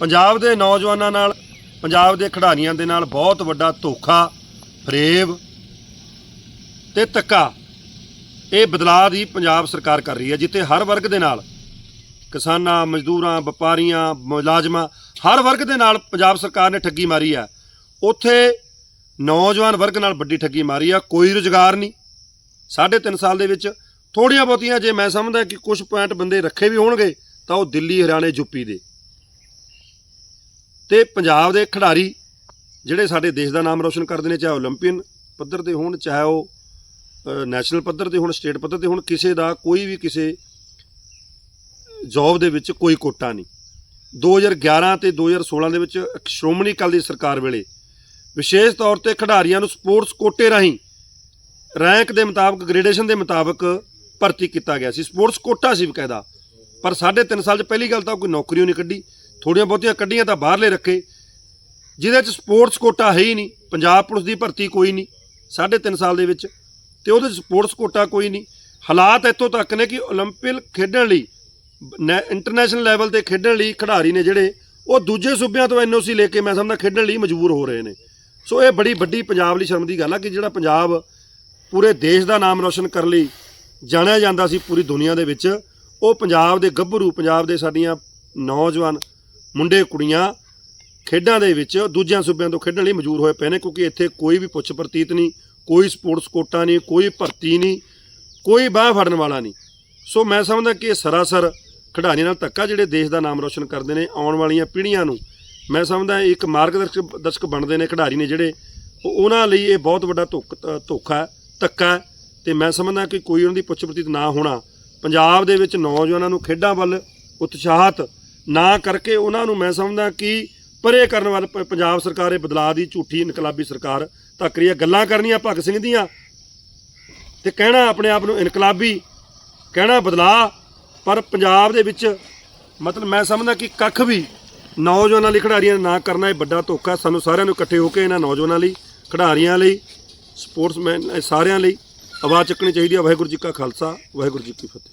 ਪੰਜਾਬ ਦੇ ਨੌਜਵਾਨਾਂ ਨਾਲ, ਪੰਜਾਬ ਦੇ ਖਿਡਾਰੀਆਂ ਦੇ ਨਾਲ ਬਹੁਤ ਵੱਡਾ ਧੋਖਾ ਫਰੇਬ ਤੇ ਧੱਕਾ। ਇਹ ਬਦਲਾਅ ਦੀ ਪੰਜਾਬ ਸਰਕਾਰ ਕਰ ਰਹੀ ਹੈ, ਜਿੱਥੇ ਹਰ ਵਰਗ ਦੇ ਨਾਲ ਕਿਸਾਨਾਂ, ਮਜ਼ਦੂਰਾਂ, ਵਪਾਰੀਆਂ, ਮੁਲਾਜ਼ਮਾਂ, ਹਰ ਵਰਗ ਦੇ ਨਾਲ ਪੰਜਾਬ ਸਰਕਾਰ ਨੇ ਠੱਗੀ ਮਾਰੀ ਹੈ। ਉੱਥੇ ਨੌਜਵਾਨ ਵਰਗ ਨਾਲ ਵੱਡੀ ਠੱਗੀ ਮਾਰੀ ਆ, ਕੋਈ ਰੁਜ਼ਗਾਰ ਨਹੀਂ। ਸਾਢੇ ਤਿੰਨ ਸਾਲ ਦੇ ਵਿੱਚ ਥੋੜੀਆਂ ਬਹੁਤੀਆਂ ਜੇ ਮੈਂ ਸਮਝਦਾ ਕਿ ਕੁਝ ਪੁਆਇੰਟ ਬੰਦੇ ਰੱਖੇ ਵੀ ਹੋਣਗੇ, ਤਾਂ ਉਹ ਦਿੱਲੀ, ਹਰਿਆਣੇ ਯੂਪੀ ਦੇ। ਤੇ ਪੰਜਾਬ ਦੇ ਖਿਡਾਰੀ ਜਿਹੜੇ ਸਾਡੇ ਦੇਸ਼ ਦਾ ਨਾਮ ਰੋਸ਼ਨ ਕਰਦੇ ਨੇ ਚਾਹੇ 올림픽 ਪੱਧਰ ਤੇ ਹੋਣ ਚਾਹੇ ਉਹ ਅ, ਨੈਸ਼ਨਲ ਪੱਧਰ ਤੇ ਹੋਣ ਸਟੇਟ ਪੱਧਰ ਤੇ ਹੋਣ ਕਿਸੇ ਦਾ ਕੋਈ ਵੀ ਕਿਸੇ ਜੌਬ ਦੇ ਵਿੱਚ ਕੋਈ ਕੋਟਾ ਨਹੀਂ 2011 ਤੇ 2016 ਦੇ ਵਿੱਚ ਇੱਕ ਸ਼੍ਰੋਮਣੀ ਅਕਾਲੀ ਦੀ ਸਰਕਾਰ ਵੇਲੇ ਵਿਸ਼ੇਸ਼ ਤੌਰ ਤੇ ਖਿਡਾਰੀਆਂ ਨੂੰ ਸਪੋਰਟਸ ਕੋਟੇ ਰਾਹੀਂ ਰੈਂਕ ਦੇ ਮੁਤਾਬਕ ਗ੍ਰੇਡੇਸ਼ਨ ਦੇ ਮੁਤਾਬਕ ਭਰਤੀ ਕੀਤਾ ਗਿਆ ਸੀ ਸਪੋਰਟਸ ਕੋਟਾ ਸੀ ਬਕਾਇਦਾ ਪਰ ਸਾਢੇ ਤਿੰਨ ਸਾਲ 'ਚ ਪਹਿਲੀ ਗੱਲ ਤਾਂ ਕੋਈ ਨੌਕਰੀ ਓ ਨਹੀਂ ਕੱਢੀ ਥੋੜੀਆਂ ਬਹੁਤੀਆਂ ਕੱਢੀਆਂ ਤਾਂ ਬਾਹਰਲੇ ਰੱਖੇ ਜਿਹਦੇ 'ਚ ਸਪੋਰਟਸ ਕੋਟਾ ਹੈ ਹੀ ਨਹੀਂ ਪੰਜਾਬ ਪੁਲਿਸ ਦੀ ਭਰਤੀ ਕੋਈ ਨਹੀਂ ਸਾਢੇ ਤਿੰਨ ਸਾਲ ਦੇ ਵਿੱਚ ਤੇ ਉਹਦੇ 'ਚ ਸਪੋਰਟਸ ਕੋਟਾ ਕੋਈ ਨਹੀਂ ਹਾਲਾਤ ਇੱਥੋਂ ਤੱਕ ਨੇ ਕਿ 올림픽 ਖੇਡਣ ਲਈ ਨੈ- ਇੰਟਰਨੈਸ਼ਨਲ ਲੈਵਲ ਤੇ ਖੇਡਣ ਲਈ ਖਿਡਾਰੀ ਨੇ ਜਿਹੜੇ ਉਹ ਦੂਜੇ ਸੂਬਿਆਂ ਤੋਂ ਐਨਓਸੀ ਲੈ ਕੇ ਮੈਂ ਸਮਝਦਾ ਖੇਡਣ ਲਈ ਮਜਬੂਰ ਹੋ ਰਹੇ ਨੇ ਸੋ ਇਹ ਬੜੀ ਵੱਡੀ ਪੰਜਾਬ ਲਈ ਸ਼ਰਮ ਦੀ ਗੱਲ ਆ ਕਿ ਜਿਹੜਾ ਪੰਜਾਬ ਪੂਰੇ ਦੇਸ਼ ਦਾ ਨਾਮ ਰੋਸ਼ਨ ਕਰਨ ਲਈ ਜਾਣਿਆ ਜਾਂਦਾ ਸੀ ਪੂਰੀ ਦੁਨੀਆ ਦੇ ਵਿੱਚ ਉਹ ਪੰਜਾਬ ਦੇ ਗੱਭਰੂ ਪੰਜਾਬ ਦੇ ਸਾਡੀਆਂ ਨੌਜਵਾਨ ਮੁੰਡੇ ਕੁੜੀਆਂ ਖੇਡਾਂ ਦੇ ਵਿੱਚ ਦੂਜਿਆਂ ਸੂਬਿਆਂ ਤੋਂ ਖੇਡਣ ਲਈ ਮਜਬੂਰ ਹੋਏ ਪਏ ਨੇ, ਕਿਉਂਕਿ ਇੱਥੇ ਕੋਈ ਵੀ ਪੁੱਛ ਪ੍ਰਤੀਤ ਨਹੀਂ, ਕੋਈ ਸਪੋਰਟਸ ਕੋਟਾ ਨਹੀਂ, ਕੋਈ ਭਰਤੀ ਨਹੀਂ, ਕੋਈ ਬਾਹ ਫੜਨ ਵਾਲਾ ਨਹੀਂ। ਸੋ ਮੈਂ ਸਮਝਦਾ ਕਿ ਇਹ ਸਰਾਸਰ ਖਿਡਾਰੀਆਂ ਨਾਲ ਧੱਕਾ, ਜਿਹੜੇ ਦੇਸ਼ ਦਾ ਨਾਮ ਰੋਸ਼ਨ ਕਰਦੇ ਨੇ, ਆਉਣ ਵਾਲੀਆਂ ਪੀੜ੍ਹੀਆਂ ਨੂੰ। ਮੈਂ ਸਮਝਦਾ ਇੱਕ ਮਾਰਗਦਰਸ਼ਕ ਦਰਸ਼ਕ ਬਣਦੇ ਨੇ ਖਿਡਾਰੀ ਨੇ ਜਿਹੜੇ, ਉਹ ਉਹਨਾਂ ਲਈ ਇਹ ਬਹੁਤ ਵੱਡਾ ਧੋਖ- ਧੋਖਾ ਧੱਕਾ ਹੈ। ਤੇ ਮੈਂ ਸਮਝਦਾ ਕਿ ਕੋਈ ਉਹਨਾਂ ਦੀ ਪੁੱਛ ਪ੍ਰਤੀਤ ਨਾ ਹੋਣਾ, ਪੰਜਾਬ ਦੇ ਵਿੱਚ ਨੌਜਵਾਨਾਂ ਨੂੰ ਖੇਡਾਂ ਵੱਲ ਉਤਸ਼ਾਹਤ ਨਾ ਕਰਕੇ ਉਹਨਾਂ ਨੂੰ ਮੈਂ ਸਮਝਦਾ ਕਿ ਪਰੇ ਕਰਨ ਵੱਲ ਪੰਜਾਬ ਸਰਕਾਰ ਇਹ ਬਦਲਾਅ ਦੀ ਝੂਠੀ ਇਨਕਲਾਬੀ ਸਰਕਾਰ ਧੱਕ ਰਹੀ ਹੈ। ਗੱਲਾਂ ਕਰਨੀਆਂ ਭਗਤ ਸਿੰਘ ਦੀਆਂ ਤੇ ਕਹਿਣਾ ਆਪਣੇ ਆਪ ਨੂੰ ਇਨਕਲਾਬੀ, ਕਹਿਣਾ ਬਦਲਾਅ, ਪਰ ਪੰਜਾਬ ਦੇ ਵਿੱਚ ਮਤਲਬ ਮੈਂ ਸਮਝਦਾ ਕਿ ਕੱਖ ਵੀ ਨੌਜਵਾਨਾਂ ਲਈ ਖਿਡਾਰੀਆਂ ਨਾ ਕਰਨਾ ਇਹ ਵੱਡਾ ਧੋਖਾ ਸਾਨੂੰ ਸਾਰਿਆਂ ਨੂੰ ਇਕੱਠੇ ਹੋ ਕੇ ਇਹਨਾਂ ਨੌਜਵਾਨਾਂ ਲਈ, ਖਿਡਾਰੀਆਂ ਲਈ, ਸਪੋਰਟਸਮੈਨ ਸਾਰਿਆਂ ਲਈ ਆਵਾਜ਼ ਚੱਕਣੀ ਚਾਹੀਦੀ ਹੈ। ਵਾਹਿਗੁਰੂ ਜੀ ਕਾ ਖਾਲਸਾ, ਵਾਹਿਗੁਰੂ ਜੀ ਕੀ ਫਤਿਹ।